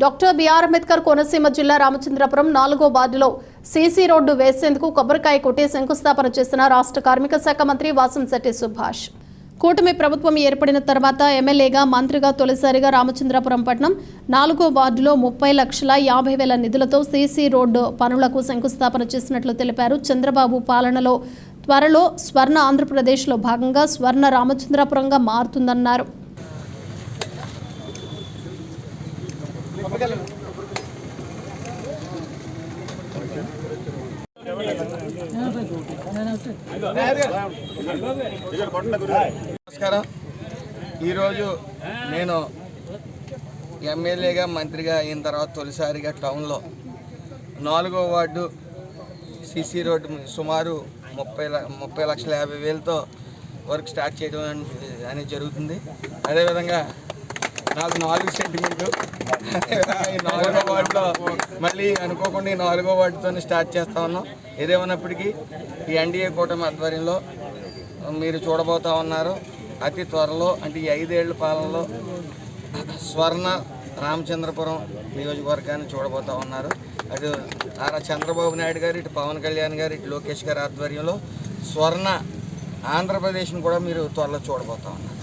Doctor BR Ambedkar Konaseema జిల్లా రామచంద్రపురం నాలుగో వార్డులో సీసీ రోడ్డు వేసేందుకు కొబ్బరికాయ కొట్టి శంకుస్థాపన చేసిన రాష్ట్ర కార్మిక శాఖ మంత్రి వాసంశెట్టి సుభాష్. కూటమి ప్రభుత్వం ఏర్పడిన తర్వాత ఎమ్మెల్యేగా మంత్రిగా తొలిసారిగా రామచంద్రపురం పట్టణం నాలుగో వార్డులో ముప్పై లక్షల యాభై వేల నిధులతో సీసీ రోడ్డు పనులకు శంకుస్థాపన చేసినట్లు తెలిపారు. చంద్రబాబు పాలనలో త్వరలో స్వర్ణ ఆంధ్రప్రదేశ్లో భాగంగా స్వర్ణ రామచంద్రపురంగా మారుతుందన్నారు. నమస్కారం. ఈరోజు నేను ఎమ్మెల్యేగా మంత్రిగా అయిన తర్వాత తొలిసారిగా టౌన్లో నాలుగో వార్డు సిసి రోడ్డు సుమారు ముప్పై ముప్పై లక్షల యాభై వేలతో వర్క్ స్టార్ట్ చేయడం అనేది జరుగుతుంది. అదేవిధంగా నాకు నాలుగు సెంటిమెంటు నాలుగో వార్డులో మళ్ళీ అనుకోకుండా ఈ నాలుగో వార్డుతో స్టార్ట్ చేస్తా ఉన్నాం. ఏదేమన్నప్పటికీ ఈ ఎన్డీఏ కూటమి ఆధ్వర్యంలో మీరు చూడబోతా ఉన్నారు. అతి త్వరలో అంటే ఈ ఐదేళ్ళ పాలనలో స్వర్ణ రామచంద్రపురం నియోజకవర్గాన్ని చూడబోతా ఉన్నారు. అటు ఆరా చంద్రబాబు నాయుడు గారు ఇటు పవన్ కళ్యాణ్ గారు ఇటు లోకేష్ గారి ఆధ్వర్యంలో స్వర్ణ ఆంధ్రప్రదేశ్ని కూడా మీరు త్వరలో చూడబోతా ఉన్నారు.